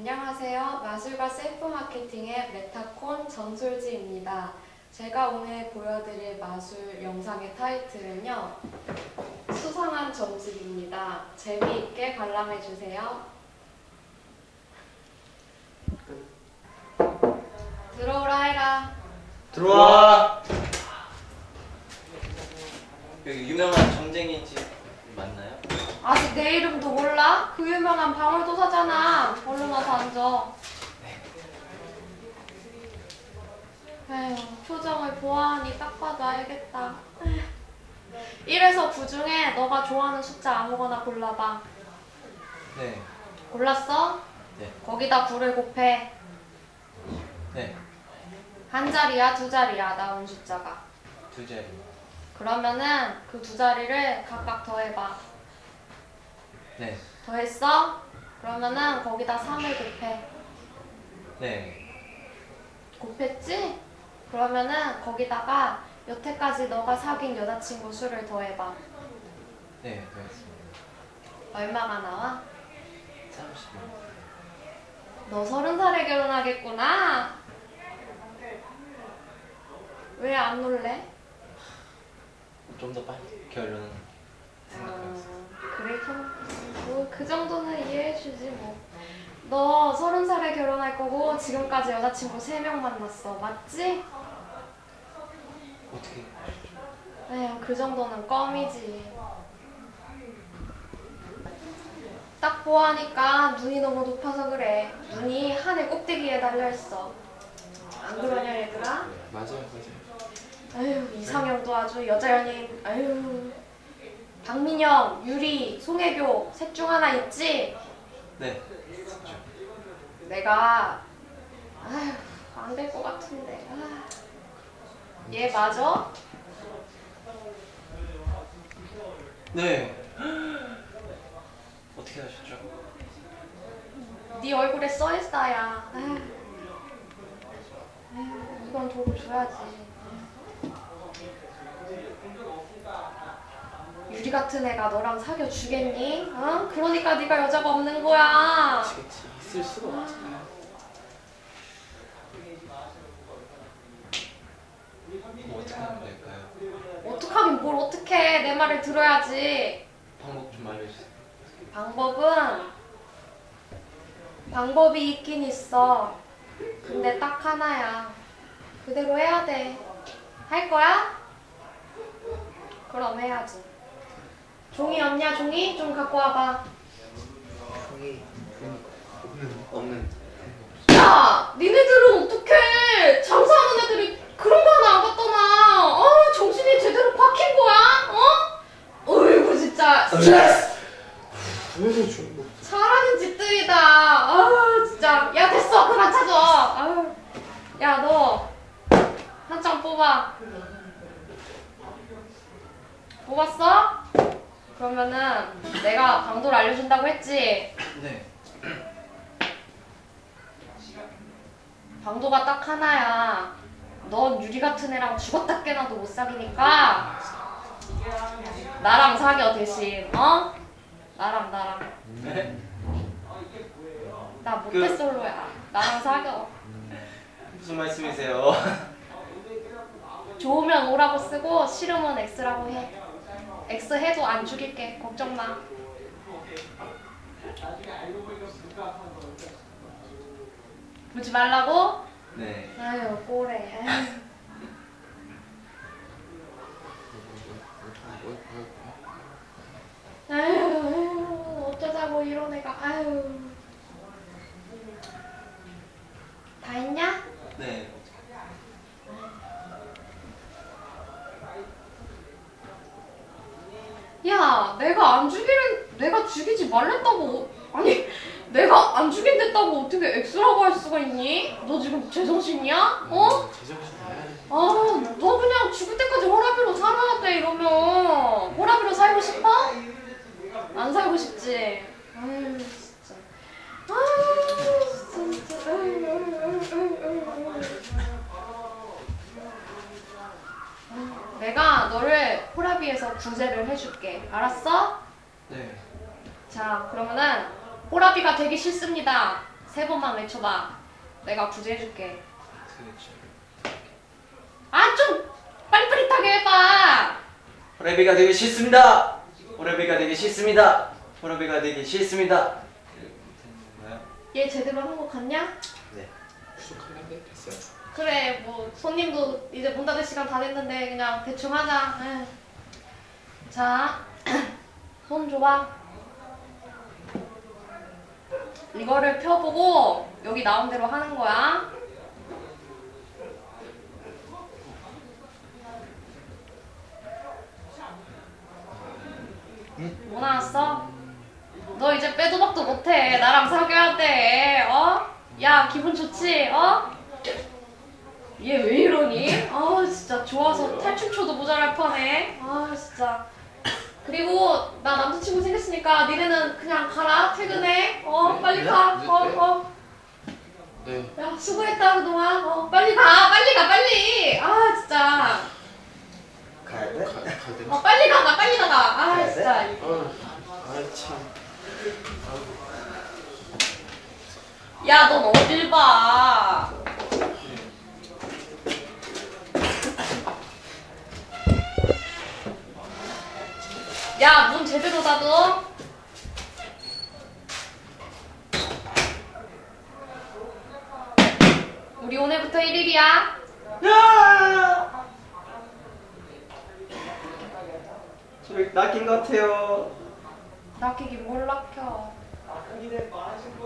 안녕하세요. 마술과 셀프 마케팅의 메타콘 전솔지입니다. 제가 오늘 보여드릴 마술 영상의 타이틀은요. 수상한 점집입니다. 재미있게 관람해주세요. 들어오라 해라. 들어와. 여기 유명한 점쟁이 집 맞나요? 아직 내 이름도 그 유명한 방울도사잖아. 얼른 와서 앉아. 에휴, 표정을 보아하니 딱 봐도 알겠다. 에휴. 1에서 9 중에 너가 좋아하는 숫자 아무거나 골라봐. 네. 골랐어? 네. 거기다 9를 곱해. 네. 한 자리야, 두 자리야, 나온 숫자가. 두 자리. 그러면은 그 두 자리를 각각 더해봐. 네. 더했어? 그러면은 거기다 3을 곱해. 네. 곱했지? 그러면은 거기다가 여태까지 너가 사귄 여자친구 수를 더해봐. 네. 그렇습니다. 얼마가 나와? 30일. 너 서른 살에 결혼하겠구나. 왜 안 놀래? 좀 더 빨리 결혼 생각했어요. 아, 그래 뭐 그 정도는 이해해주지 뭐. 너 서른 살에 결혼할 거고 지금까지 여자친구 세 명 만났어, 맞지? 어떻게? 에휴, 그 정도는 껌이지. 딱 보아하니까 눈이 너무 높아서 그래. 눈이 하늘 꼭대기에 달려있어. 안 그러냐, 얘들아? 맞아요, 맞아요. 아유, 이상형도 아주 여자 연예인, 아유. 박민영, 유리, 송혜교, 셋 중 하나 있지? 네. 내가, 아휴, 안 될 것 같은데. 아. 얘 맞아? 네. 어떻게 하셨죠? 네 얼굴에 써있어야. 아휴. 아휴, 이건 돈을 줘야지. 유리 같은 애가 너랑 사귀어 주겠니? 어? 그러니까 네가 여자가 없는 거야. 그치, 있을 수가 없잖아요. 뭐 어떻게 하면 될까요? 어떡하긴 뭘 어떡해. 내 말을 들어야지. 방법 좀 알려주세요. 방법은 방법이 있긴 있어. 근데 딱 하나야. 그대로 해야 돼. 할 거야? 그럼 해야지. 종이 없냐 종이? 좀 갖고 와봐. 종이 없는 없는. 야! 니네들은 어떡해! 장사하는 애들이 그런 거 하나 안 갖다놔! 어? 정신이 제대로 박힌 거야? 어? 어이구 진짜 왜 좋은 거? 잘하는 집들이다. 아우 진짜. 야 됐어 그만 찾아. 아우. 야너 한 장 뽑아. 뽑았어? 그러면은 내가 방도를 알려준다고 했지. 네. 방도가 딱 하나야. 넌 유리 같은 애랑 죽었다 깨나도 못 사귀니까 나랑 사겨 대신 어? 나랑 나랑 네. 나 모태 솔로야. 나랑 사겨. 무슨 말씀이세요? 좋으면 O라고 쓰고 싫으면 X라고 해. X 해도 안 죽일게. 걱정 마. 보지 말라고? 네. 아유 꼬래. 아유. 아유, 아유 어쩌자고 이런 애가 아유 죽이지 말랬다고. 아니, 내가 안 죽인댔다고 어떻게 X라고 할 수가 있니? 너 지금 제정신이야? 어? 아, 너 그냥 죽을 때까지 호라비로 살아야 돼, 이러면. 호라비로 살고 싶어? 안 살고 싶지? 아유, 진짜. 아유, 진짜. 아유, 아유, 아유, 아유. 내가 너를 호라비에서 구제를 해줄게. 알았어? 네. 자, 그러면은 호라비가 되기 싫습니다. 세 번만 외쳐봐. 내가 구제해줄게. 아, 좀 빨리빨리하게 해봐. 호레비가 되기 싫습니다. 호레비가 되기 싫습니다. 호레비가 되기 싫습니다. 얘 제대로 하는 거 같냐? 네. 부족하겠네 됐어요. 그래, 뭐 손님도 이제 문 닫을 시간 다 됐는데 그냥 대충 하자. 에휴. 자, 손 줘봐. 이거를 펴보고 여기 나온 대로 하는 거야. 뭐 나왔어? 너 이제 빼도 박도 못해. 나랑 사귀어야 돼. 어? 야, 기분 좋지? 어? 얘 왜 이러니? 아 진짜 좋아서 탈춤춰도 모자랄 판에 아 진짜 그리고 나 남자친구 생겼으니까 니네는 그냥 가라 퇴근해 어 빨리 네? 가 네? 어 네? 어. 네. 야 수고했다 그동안 어 빨리 가 빨리 가 빨리 아 진짜 가야 돼? 가, 가야? 어 빨리 가가 빨리 나가 아 가야 돼? 진짜 아, 아 참. 야 넌 어딜 봐 야, 문 제대로 닫어. 우리 오늘부터 1일이야. 야! 저기 낚인 것 같아요. 낚이기 뭘 낚여. 낚이래 마시고